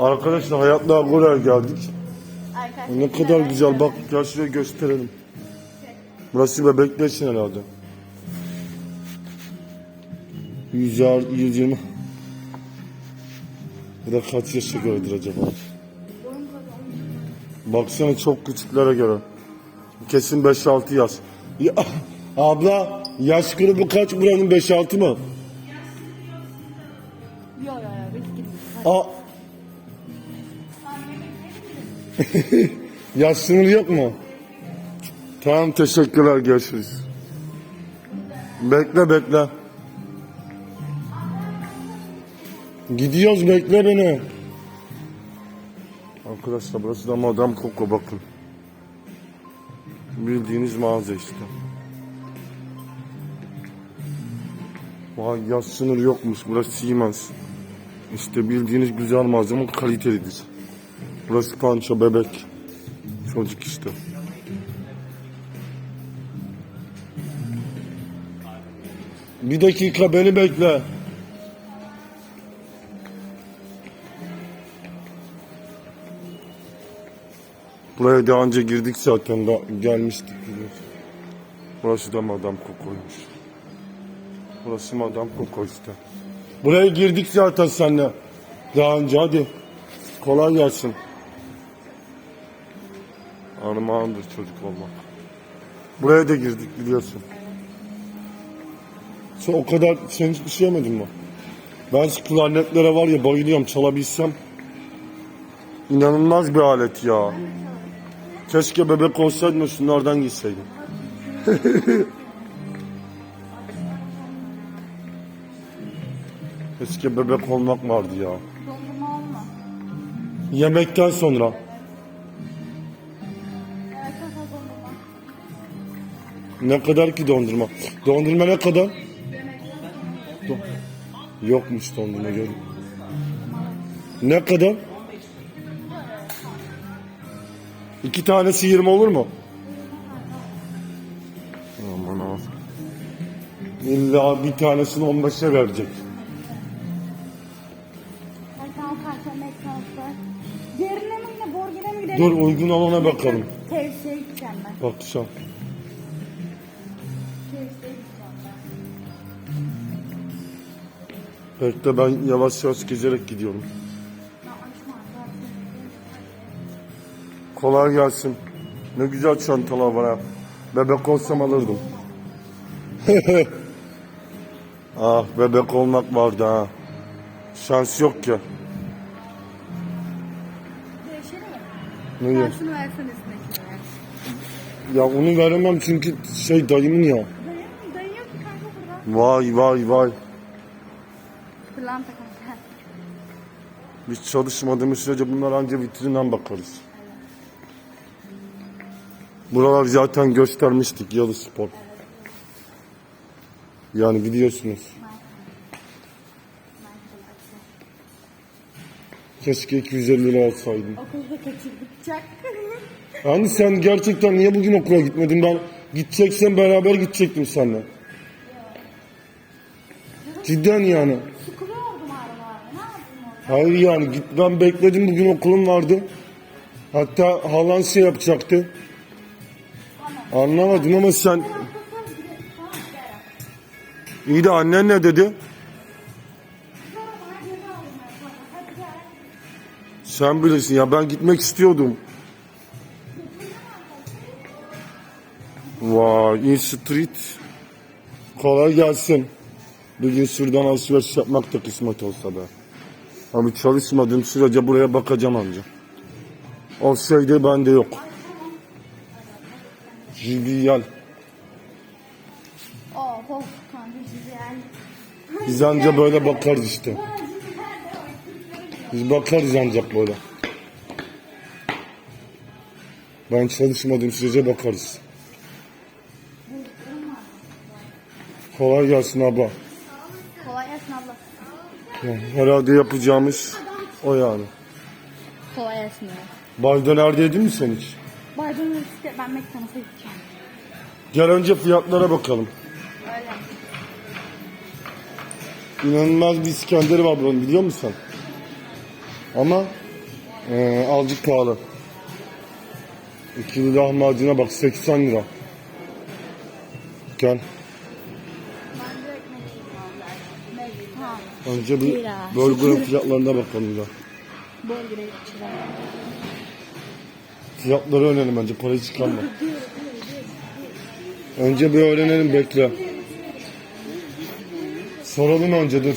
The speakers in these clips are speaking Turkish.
Arkadaşlar hayatla Gore'ye geldik. Arkadaşlar, Ne kadar güzel bak gel şuraya gösterelim. Burası bebekler için herhalde. 100 yar, 120. Bu da kaç yaşa göredir acaba? Baksana çok küçüklere göre. Kesin 5-6 yaş. Ya, abla yaş grubu kaç buranın 5-6 mı? Yok yok yok. Aa. Yaş sınırı yok mu? Tamam teşekkürler görüşürüz. Bekle bekle. Gidiyoruz bekle beni. Arkadaşlar burası da Madame Coco bakın. Bildiğiniz mağaza işte. Vay yaş sınırı yokmuş burası Siemens. İşte bildiğiniz güzel malzeme kalitelidir. Burası panço bebek. Çocuk işte. Bir dakika beni bekle. Buraya daha önce girdik zaten da gelmiştik. Burası da Madame Coco'ymuş. Burası Madame Coco işte. Buraya girdik zaten seninle. Daha önce hadi. Kolay gelsin. Armağandır çocuk olmak. Buraya da girdik biliyorsun. Sen o kadar sen hiçbir şey yemedin mi? Ben şu klarnetlere var ya bayılıyorum çalabilsem. İnanılmaz bir alet ya. Keşke bebek olsaydım da şunlardan gitseydim. Keşke bebek olmak vardı ya. Yemekten sonra. Ne kadar ki dondurma? Dondurma ne kadar? Do- Yokmuş dondurma gör. Ne kadar? İki tanesi 20 olur mu? Aman aman. İlla bir tanesini 15'e verecek. Dur uygun olana bakalım. Tevsiye gideceğim ben. Bak gideceğim ben. Yavaş yavaş gezerek gidiyorum. Kolay gelsin. Ne güzel çantalar var ha. Bebek olsam alırdım. ah bebek olmak vardı ha. Şans yok ki. Değişelim mi? Ne ya? Sen şunu üstündekini. ya onu veremem çünkü şey dayımın ya. Dayı, dayı yok ki kanka burada. Vay vay vay. Pırlanta kanka. Biz çalışmadığımız sürece bunlar anca vitrinden bakarız. Buralar zaten göstermiştik Yalı Spor. Yani biliyorsunuz. Keşke 250 lira alsaydım. Okulda kaçırdık. Yani sen gerçekten niye bugün okula gitmedin? Ben gideceksen beraber gidecektim seninle. Cidden yani. Sıkılıyordum aralarda. Ne yapayım orada? Hayır yani git ben bekledim bugün okulum vardı. Hatta halan şey yapacaktı. Anlamadım ama sen iyi de annen ne dedi? Sen bilirsin ya ben gitmek istiyordum. Vay in street. Kolay gelsin. Bir gün şuradan alışveriş yapmak da kısmet olsa be. Abi çalışmadığım sürece buraya bakacağım amca. O de bende yok. Oh kanka güzel. Biz anca böyle bakarız işte. Biz bakarız ancak böyle. Ben çalışmadığım sürece bakarız. Kolay gelsin abla. Kolay gelsin abla. Herhalde yapacağımız o yani. Kolay ya. Bay döner yedin mi sen hiç? Bardağın üstü ben McDonald's'a gideceğim. Gel önce fiyatlara bakalım. Öyle. İnanılmaz bir İskender var buranın biliyor musun? Ama Ee, azıcık pahalı. İkili lahmacuna bak 80 lira. Gel. Önce bir Lira. burger'ın fiyatlarına bakalım da. Fiyatları öğrenelim önce parayı çıkarma. Önce bir öğrenelim bekle. Soralım önce dur.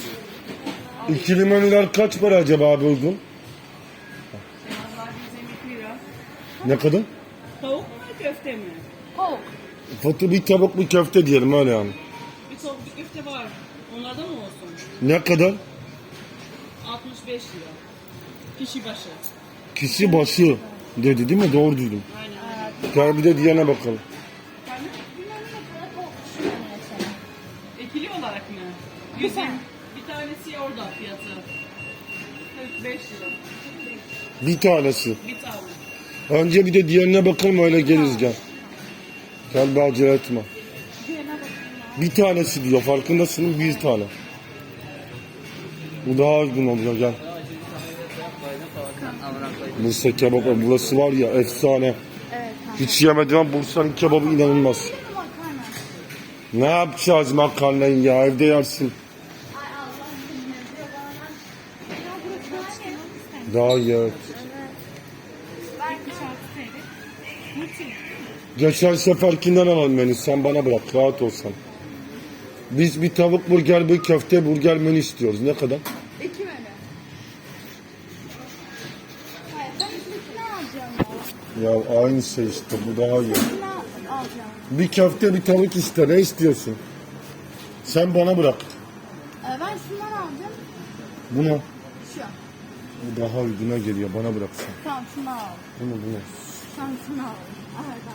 İkili menüler kaç para acaba abi uygun? Vallahi 152 lira. Ne kadar? Tavuk mu köfte mi? Tavuk. Fatı bir tabak bir köfte diyelim öyle yani. Bir tavuk bir köfte var. Onlardan mı olsun? Ne kadar? 65 lira. Kişi başı. Kişi başı dedi değil mi? Doğru duydum. Aynen. Gel bir de diyene bakalım. Efendim? Bilmem ne kadar düşünüyorum mesela. İkili olarak mı? Bir 100 tane. Bir tanesi orada fiyatı. 45 lira. Bir tanesi. Bir tane. Önce bir de diğerine bakalım öyle geliriz gel. Gel bir acele etme. Bir tanesi diyor farkındasın bir tane. Bu daha uygun oluyor gel. Bursa kebabı burası var ya efsane. Hiç yemedim ama Bursa'nın kebabı inanılmaz. Ne yapacağız makarnayı ya evde yersin. Daha iyi evet. Geçen seferkinden alalım menü sen bana bırak rahat olsan. Biz bir tavuk burger bir köfte burger menü istiyoruz. Ne kadar? İki menü. Hayır ben ikisini alacağım ya. Ya aynı şey işte bu daha iyi. İkisini al- alacağım. Bir köfte bir tavuk iste ne istiyorsun? Sen bana bırak. Ee, ben şundan alacağım. Bunu. Şu. Bu daha uyguna geliyor bana bırak sen. Tamam şunu al. Bunu bunu. Sen şunu al.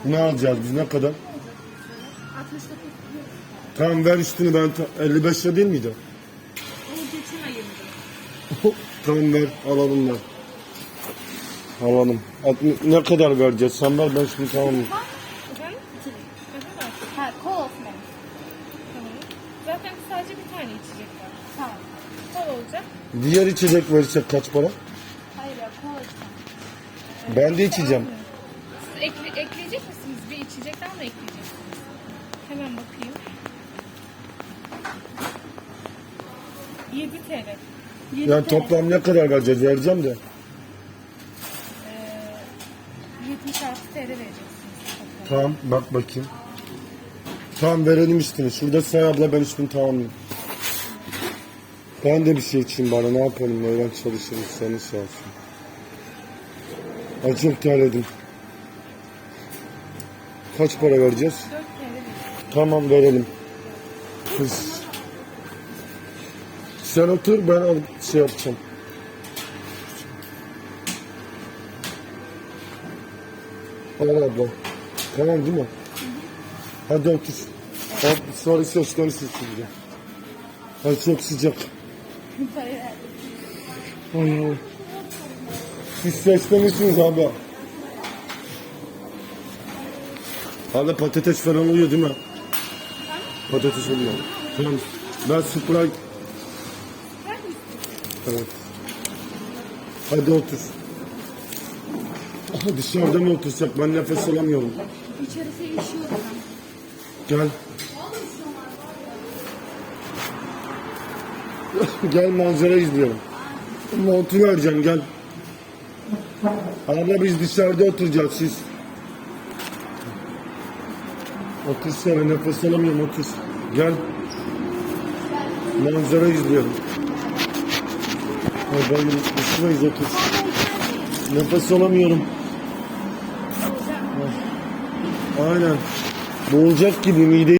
Ne alacağız biz ne kadar? 69. Tamam ver üstünü ben ta- 55 lira değil miydi? O geçen ayında. tamam ver alalım ver. Alalım. Alt- Ne kadar vereceğiz? Sen ver ben şimdi tamam. Efendim? Ne kadar? Ha kol olsun benim. Tamam. Zaten sadece bir tane içecek var. Tamam. Kol olacak. Diğer içecek verirsek kaç para? Hayır ya kol olsun. Ben de içeceğim. Siz ekle- ekleyecek misiniz? Bir içecekten mi ekleyeceksiniz? Hemen bakayım. 7 TL. Yani toplam ne kadar vereceğiz? Vereceğim de. Ee, 76 TL vereceksiniz. toplam. Tamam bak bakayım. Tamam verelim üstünü. Şurada say abla ben üstünü tamamlayayım. Ben de bir şey içeyim bana ne yapalım öğlen çalışırız seni sağ olsun. Çok terledim. Kaç para vereceğiz? 4 TL vereceksiniz. Tamam verelim. Kız. Sen otur ben alıp şey yapacağım. Al abla. Tamam değil mi? Hadi otur. Al, sonra sesleri sıçrayacak. Ay çok sıcak. Ay ay. Siz seslemişsiniz abla. Hala patates falan oluyor değil mi? Patates oluyor. Tamam. Ben Sprite... Tamam. Hadi otur. Aha, Dışarıda mı otursak? Ben nefes alamıyorum. İçerisi ben. Gel. gel manzara izleyelim. Montu vereceğim gel. Abla biz dışarıda oturacağız siz. Otur sana nefes alamıyorum otur. Gel. Manzara izliyorum. Ay ben üstüneyiz otur. Nefes alamıyorum. Aynen. Boğulacak gibi mide